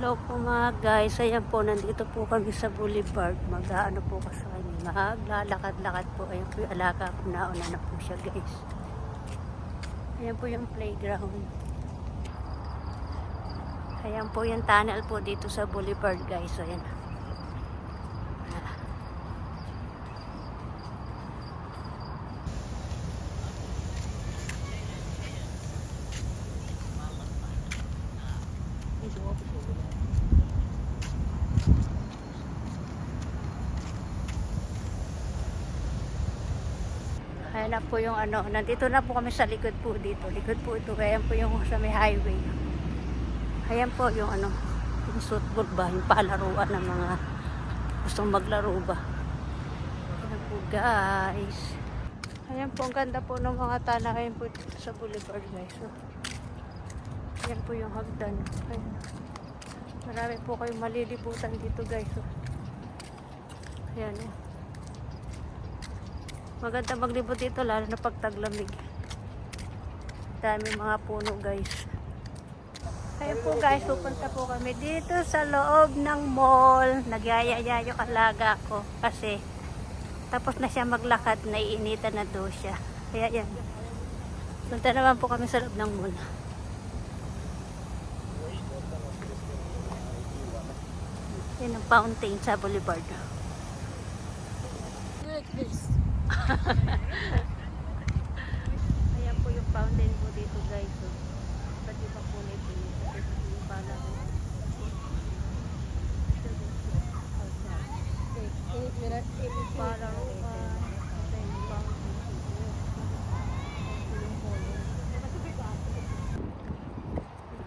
Hello po mga guys. Ayan po, nandito po kami sa Boulevard. Mag-ano po kasi kami. Maglalakad-lakad po. Ayan po yung alaga ko. Nauna na po siya guys. Ayan po yung playground. Ayan po yung tunnel po dito sa Boulevard guys. Ayan. Ayan na po yung ano, nandito na po kami sa likod po dito. Likod po ito, ayan po yung sa may highway. Ayan po yung ano, yung football ba, yung palaruan ng mga gustong maglaro ba. Ayan po guys. Ayan po, ang ganda po ng mga tala. Ayan po dito sa boulevard guys. So, ayan po yung hagdan. Ayan. Marami po kayong malilibutan dito guys. So, ayan oh. Maganda maglibot dito lalo na pag taglamig. Dami mga puno guys. Kaya po guys, pupunta po kami dito sa loob ng mall. Nagyayaya yung alaga ko kasi tapos na siya maglakad, naiinitan na daw siya. Kaya yan. Punta naman po kami sa loob ng mall. Yan ang fountain sa Boulevard. like this. Ayan po yung fountain po dito guys. So, pati pa po nito yung yung pala ko. Pala ko pa. Yung.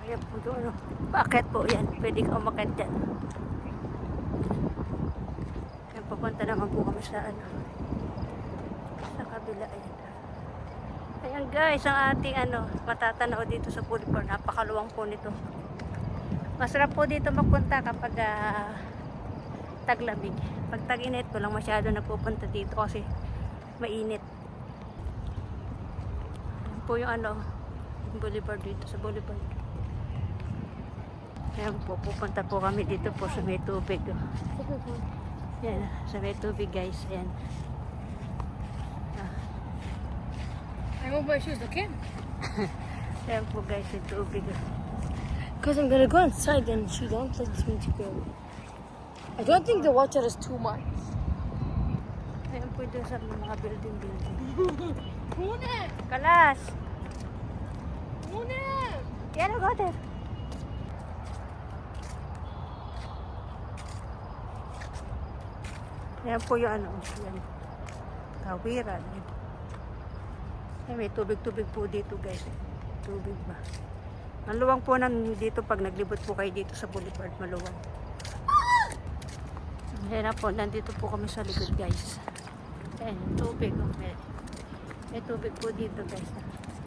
Ayan po doon. ano. Bakit po yan? Pwede ka umakit dyan. Ayan, pupunta naman po kami sa ano. Sa kabila. Ayan. Ayan guys, ang ating ano, matatanaw dito sa Boulevard. Napakaluwang po nito. Masarap po dito magpunta kapag ah, taglamig. Pag tag-init ko lang masyado napupunta dito kasi mainit. Ayan po yung ano, yung Boulevard dito sa Boulevard. Ayan po, pupunta po kami dito po sa may tubig. Ayan, sa may tubig guys. Ayan. I move my shoes, okay? Ayan po guys, yung tubig. oh. Because I'm gonna go inside and she don't let me to go. I don't think the water is too much. Ayan po doon sa mga building-building. Muna! Kalas! Muna! Yan ang water. Yan po yung ano, yan. Kawiran. Ay, may tubig-tubig po dito guys. Tubig ba? Maluwang po ng dito pag naglibot po kayo dito sa boulevard. Maluwang. Ayan na po, nandito po kami sa likod guys. Ayan, tubig. oh, May, may tubig po dito guys.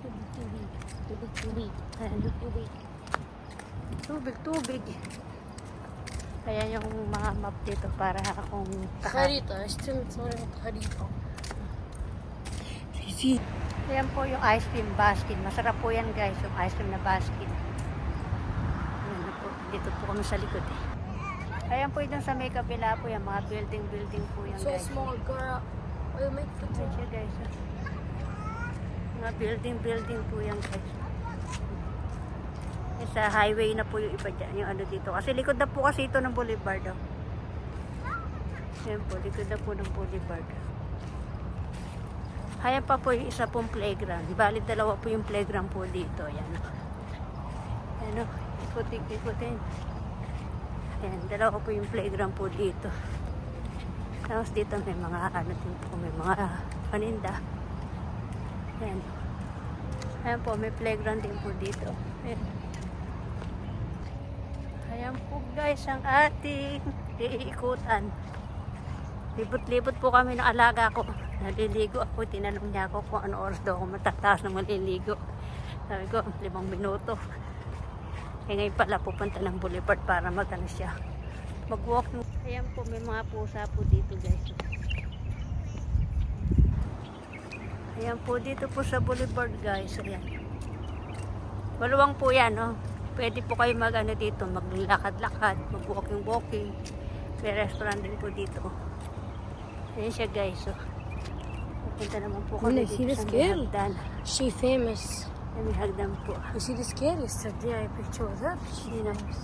Tubig, tubig, tubig. Ayan, tubig. Tubig, tubig. Ayan yung mga map dito para taka- Harita. Still saw it Harita. See? Ayan po yung ice cream basket. Masarap po yan guys, yung ice cream na basket. Ayan po. Dito po kami sa likod eh. Ayan po yung sa may kabila po yan. Mga building-building po yan So guys. small, girl. Will make the siya guys. ah. Mga building-building po yan guys. Yan sa highway na po yung iba dyan. Yung ano dito. Kasi likod na po kasi ito ng boulevard. Oh. Ayan po, likod na po ng boulevard. Ayan pa po yung isa pong playground. Bali dalawa po yung playground po dito. Ayan. oh. Ayan o. Ikutin, ikutin. Ayan, dalawa po yung playground po dito. Tapos dito may mga ano din po, may mga paninda. Ayan. Ayan po, may playground din po dito. Ayan. Ayan po guys, ang ating iikutan. Libot-libot po kami ng alaga ko. Naliligo ako, tinanong niya ako kung ano oras daw ako matataas na maliligo. Sabi ko, limang minuto. Eh ngayon pala pupunta ng boulevard para magano siya. Mag-walk. Ayan po, may mga pusa po dito guys. Ayan po, dito po sa boulevard guys. Ayan. Maluwang po yan, oh. Pwede po kayo mag ano dito, maglakad-lakad, mag-walking-walking. May restaurant din po dito. Ayan siya guys. So, pupunta naman po kami see dito sa may girl? hagdan. She famous. Sa may hagdan po. You see this kid? Yesterday I picture her. She nice.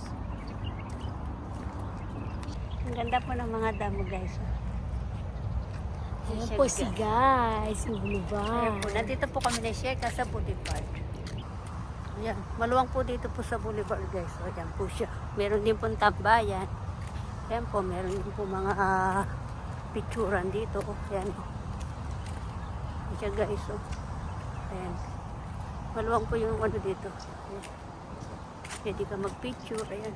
Ang ganda po ng mga damo guys. Ayan siya, po si guys. Ang Ayan po, boulevard. nandito po kami na share sa Boulevard. Ayan, maluwang po dito po sa Boulevard guys. O, ayan po siya. Meron din po tambayan. Ayan po, meron din po mga ah, picturan dito. O, ayan o. Ayan siya guys. O. Ayan. Maluwang po yung ano dito. Ayan. Pwede ka mag-picture. Ayan.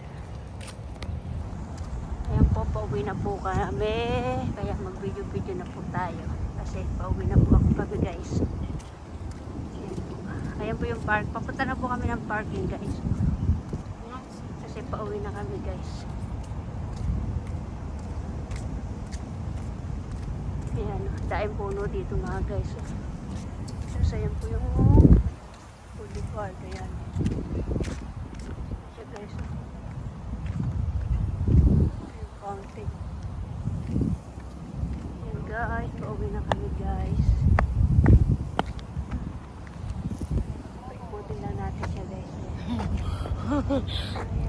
Ayan po, pauwi na po kami. Kaya mag-video-video na po tayo. Kasi pauwi na po ako kami guys. Ayan po. Ayan po yung park. Papunta na po kami ng parking guys. Kasi pauwi na kami guys. Ayan. Daing puno dito mga guys. Tapos ayan po yung boulevard. Ayan. Siya guys. Yung fountain. Ayan guys. Pauwi na kami guys. Ikutin lang natin siya guys. Ayan.